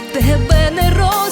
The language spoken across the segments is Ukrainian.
тебе не роз.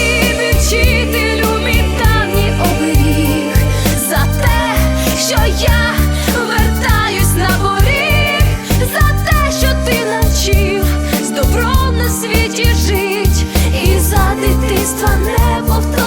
дитинства не повторювати.